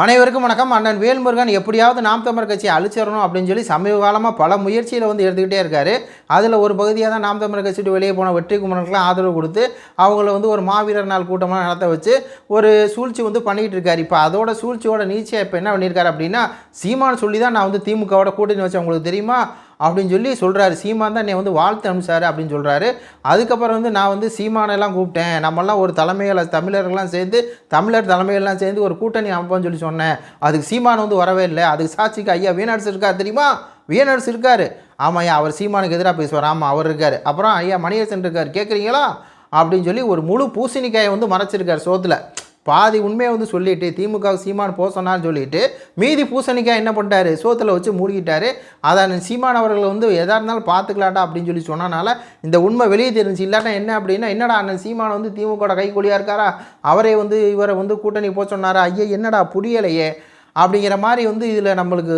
அனைவருக்கும் வணக்கம். அண்ணன் வேல்முருகன் எப்படியாவது நாம் தமிழர் கட்சியை அழிச்சிடணும் அப்படின்னு சொல்லி சமீப காலமாக பல முயற்சியில் வந்து எடுத்துக்கிட்டே இருக்காரு. அதில் ஒரு பகுதியாக தான் நாம் தமிழர் கட்சிட்டு வெளியே போன வெற்றி குமரனுக்குலாம் ஆதரவு கொடுத்து அவங்கள வந்து ஒரு மாவீரர் நாள் கூட்டமாக நடத்த வச்சு ஒரு சூழ்ச்சி வந்து பண்ணிகிட்டு இருக்காரு. இப்போ அதோட சூழ்ச்சியோட நீச்சியாக இப்போ என்ன பண்ணியிருக்காரு அப்படின்னா சீமான் சொல்லி தான் நான் வந்து திமுகவோட கூட்டணி வச்சேன். அவங்களுக்கு தெரியுமா? அப்படின்னு சொல்லி சொல்கிறாரு சீமான் தான் என்னை வந்து வாழ்த்து அனுப்பிச்சாரு அப்படின்னு சொல்கிறாரு அதுக்கப்புறம் வந்து நான் வந்து சீமானெல்லாம் கூப்பிட்டேன். நம்மெல்லாம் ஒரு தலைமைகளை தமிழர்கள்லாம் சேர்ந்து தமிழர் தலைமைகள்லாம் சேர்ந்து ஒரு கூட்டணி அமைப்போம்னு சொல்லி சொன்னேன். அதுக்கு சீமான் வந்து வரவே இல்லை. அதுக்கு சாட்சிக்கு ஐயா வீணரசு இருக்கார் தெரியுமா? வீணரசு இருக்கார். ஐயா அவர் சீமானுக்கு எதிராக பேசுவார். ஆமாம் அவர் இருக்கார். அப்புறம் ஐயா மணியரசன் இருக்கார். கேட்குறீங்களா அப்படின்னு சொல்லி ஒரு முழு பூசணிக்காயை வந்து மறைச்சிருக்கார் சோத்தில். பாதி உண்மையை வந்து சொல்லிட்டு திமுக சீமான் போக சொன்னான்னு சொல்லிட்டு மீதி பூசணிக்காய் என்ன பண்ணிட்டாரு? சோத்தில் வச்சு மூழ்கிட்டாரு. அதான் சீமான் அவர்கள் வந்து எதாக இருந்தாலும் பார்த்துக்கலாட்டா அப்படின்னு சொல்லி சொன்னனால இந்த உண்மை வெளியே தெரிஞ்சு இல்லாட்டா என்ன அப்படின்னா என்னடா அண்ணன் சீமான் வந்து திமுக கைக்கூலியாக இருக்காரா? அவரே வந்து இவரை வந்து கூட்டணி போக சொன்னாரா? ஐயா என்னடா புரியலையே? அப்படிங்கிற மாதிரி வந்து இதில் நம்மளுக்கு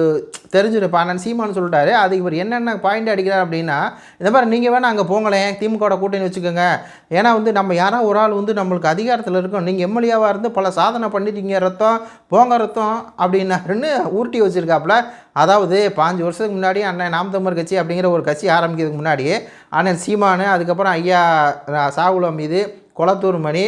தெரிஞ்சிருப்பா. நான் சீமான்னு சொல்லிட்டாரு. அது இவர் என்னென்ன பாயிண்ட் அடிக்கிறார் அப்படின்னா இந்த மாதிரி நீங்கள் வேணால் அங்கே போங்களேன் திமுகவோட கூட்டணி வச்சுக்கோங்க. ஏன்னா வந்து நம்ம யாரோ ஒரு ஆள் வந்து நம்மளுக்கு அதிகாரத்தில் இருக்கோம். நீங்கள் எம்எல்ஏவாக இருந்து பல சாதனை பண்ணிட்டீங்க ரத்தம் போங்க ரத்தம் அப்படின்னாருன்னு ஊட்டி வச்சுருக்காப்புல. அதாவது பாஞ்சு வருஷத்துக்கு முன்னாடி அண்ணன் நாம் தமிழர் கட்சி அப்படிங்கிற ஒரு கட்சி ஆரம்பிக்கிறதுக்கு முன்னாடியே அண்ணன் சீமானு அதுக்கப்புறம் ஐயா சாகுலம் மீது குளத்தூர் மணி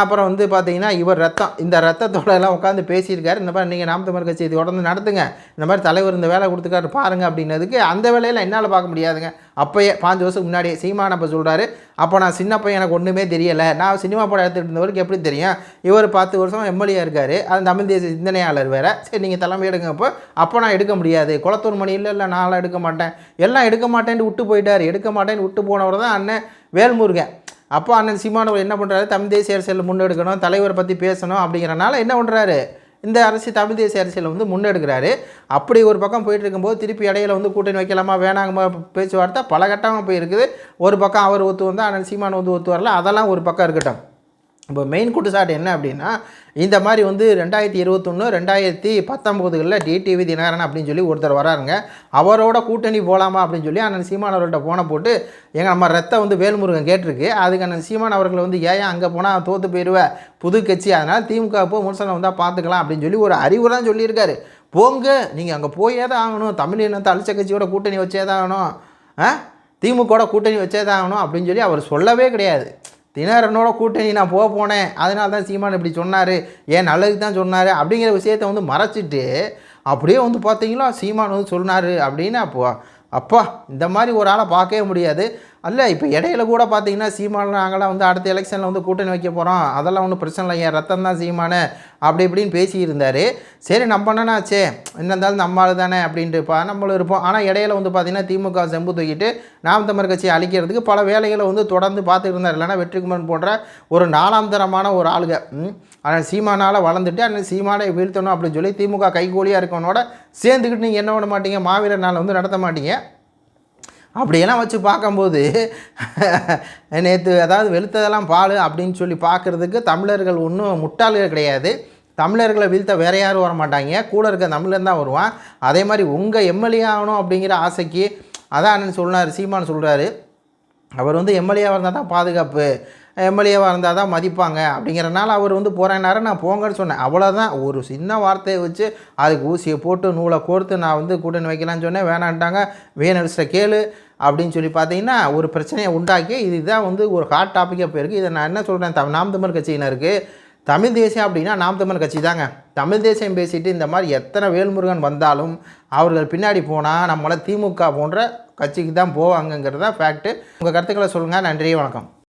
அப்புறம் வந்து பார்த்தீங்கன்னா இவர் ரத்தம் இந்த ரத்தத்தோட எல்லாம் உட்காந்து பேசியிருக்காரு. இந்த மாதிரி நீங்கள் நாம் தமிழ் கட்சி இது தொடர்ந்து நடத்துங்க. இந்த மாதிரி தலைவர் இந்த வேலை கொடுத்துக்காரு பாருங்கள் அப்படின்னதுக்கு அந்த வேலையில் என்னால் பார்க்க முடியாதுங்க. அப்போயே பாஞ்சு வருஷத்துக்கு முன்னாடியே சீமான் அப்போ சொல்கிறாரு அப்போ நான் சின்ன பையன் எனக்கு ஒன்றுமே தெரியலை. நான் சினிமா படம் எடுத்துகிட்டு இருந்தவருக்கு எப்படி தெரியும்? இவர் பத்து வருஷம் எம்எல்ஏ இருக்கார். அது தமிழ் தேசிய சிந்தனையாளர் வேறு. சரி நீங்கள் தலைமை எடுங்க அப்போ. அப்போ நான் எடுக்க முடியாது. குளத்தூர் மணி இல்லை இல்லை நான்லாம் எடுக்க மாட்டேன். எல்லாம் எடுக்க மாட்டேன்ட்டு விட்டு போயிட்டார். எடுக்க மாட்டேன்னு விட்டு போனவர் தான் அண்ணன் வேல்முருகன். அப்போ அண்ணன் சீமானவர் என்ன பண்ணுறாரு தமிழ் தேசிய அரசியல் முன்னெடுக்கணும் தலைவரை பற்றி பேசணும் அப்படிங்கிறனால என்ன பண்ணுறாரு இந்த அரசு தமிழ் தேசிய அரசியலை வந்து முன்னெடுக்கிறாரு. அப்படி ஒரு பக்கம் போயிட்டு இருக்கும்போது திருப்பி இடையில வந்து கூட்டணி வைக்கலாமா வேணாங்கம்மா பேச்சுவார்த்தை பல கட்டமாக போயிருக்குது. ஒரு பக்கம் அவர் ஒத்து வந்தால் அண்ணன் சீமான் வந்து ஒத்து வரல. அதெல்லாம் ஒரு பக்கம் இருக்கட்டும். இப்போ மெயின் குற்றச்சாட்டு என்ன அப்படின்னா இந்த மாதிரி வந்து ரெண்டாயிரத்தி இருபத்தொன்று ரெண்டாயிரத்தி பத்தொம்போதுகளில் டிடிவி தினகரன் அப்படின்னு சொல்லி ஒருத்தர் வராருங்க. அவரோட கூட்டணி போகலாமா அப்படின்னு சொல்லி அண்ணன் சீமான் அவர்கள்ட்ட போன போட்டு எங்கள் நம்ம ரத்த வந்து வேல்முருகன் கேட்டிருக்கு. அதுக்கு அண்ணன் சீமான் அவர்கள் வந்து ஏன் அங்கே போனால் தோற்று போயிடுவேன் புது கட்சி அதனால் திமுக போ முன்சனம் வந்தால் பார்த்துக்கலாம் அப்படின்னு சொல்லி ஒரு அறிவு தான் சொல்லியிருக்காரு. போங்க நீங்கள் அங்கே போயே தான் ஆகணும். தமிழ் இனத்தை அழிச்ச கட்சியோட கூட்டணி வச்சே தான் ஆகணும். ஆ? திமுகவோட கூட்டணி வச்சே தான் ஆகணும் அப்படின்னு சொல்லி அவர் சொல்லவே கிடையாது. தினகரனோட கூட்டணி நான் போக போனேன். அதனால தான் சீமான் இப்படி சொன்னார். ஏன் நல்லதுக்கு தான் சொன்னார் அப்படிங்கிற விஷயத்த வந்து மறைச்சிட்டு அப்படியே வந்து பார்த்தீங்களா? சீமான் வந்து சொன்னார் அப்படின்னு அப்போ அப்பா இந்த மாதிரி ஒரு ஆளை பார்க்கவே முடியாது. அல்ல இப்போ இடையில கூட பார்த்தீங்கன்னா சீமான நாங்களாம் வந்து அடுத்த எலெக்ஷனில் வந்து கூட்டணி வைக்க போகிறோம் அதெல்லாம் ஒன்றும் பிரச்சனை இல்லை என் ரத்தம் தான் சீமானு. அப்படி இப்படின்னு பேசியிருந்தார். சரி நம்ம என்னன்னாச்சே என்ன இருந்தாலும் நம்ம ஆள் தானே அப்படின்ட்டுப்பா நம்மளும் இருப்போம். ஆனால் இடையில வந்து பார்த்திங்கன்னா திமுக செம்பு தூக்கிட்டு நாம் தமிழ் கட்சியை அழிக்கிறதுக்கு பல வேலைகளை வந்து தொடர்ந்து பார்த்துட்டு இருந்தார். இல்லைனா வெற்றிக்குமரன் போன்ற ஒரு நாலாம் தரமான ஒரு ஆளுக ஆனால் சீமானால் வளர்ந்துட்டு அந்த சீமானை வீழ்த்தணும் அப்படின்னு சொல்லி திமுக கைகூலியாக இருக்கவனோட சேர்ந்துக்கிட்டு நீங்கள் என்ன பண்ண மாட்டீங்க? மாவீரர் நாள் வந்து நடத்த மாட்டீங்க. அப்படியெல்லாம் வச்சு பார்க்கும்போது நேற்று அதாவது வெளுத்ததெல்லாம் பால் அப்படின்னு சொல்லி பார்க்குறதுக்கு தமிழர்கள் ஒன்றும் முட்டாள்கள் கிடையாது. தமிழர்களை வீழ்த்த வேற யாரும் வர மாட்டாங்க. கூட இருக்க தமிழன் தான் வருவான். அதே மாதிரி உங்கள் எம்எல்ஏ ஆகணும் அப்படிங்கிற ஆசைக்கு அதான் அண்ணன் சொன்னார் சீமான் சொல்கிறாரு அவர் வந்து எம்எல்ஏவாக இருந்தால் தான் பாதுகாப்பு. எம்எல்ஏவாக இருந்தால் தான் மதிப்பாங்க. அப்படிங்கிறனால அவர் வந்து போகிறேன்னாரு நான் போங்கன்னு சொன்னேன். அவ்வளோதான் ஒரு சின்ன வார்த்தையை வச்சு அதுக்கு ஊசியை போட்டு நூலை கோர்த்து நான் வந்து கூட்டணி வைக்கலான்னு சொன்னேன். வேணான்ட்டாங்க. வேணடிச்சிட்ட கேளு அப்படின்னு சொல்லி பார்த்தீங்கன்னா ஒரு பிரச்சனையை உண்டாக்கி இதுதான் வந்து ஒரு ஹாட் டாப்பிக்காக போயிருக்கு. இதை நான் என்ன சொல்கிறேன் த நாம் தமிழ் கட்சியினருக்கு தமிழ் தேசியம் அப்படின்னா நாம் தமிழ் கட்சி தாங்க. தமிழ் தேசியம் பேசிட்டு இந்த மாதிரி எத்தனை வேல்முருகன் வந்தாலும் அவர்கள் பின்னாடி போனால் நம்மளை திமுக போன்ற கட்சிக்கு தான் போவாங்கங்கிறத ஃபேக்ட்டு உங்கள் கருத்துக்களை சொல்லுங்கள் நன்றி வணக்கம்.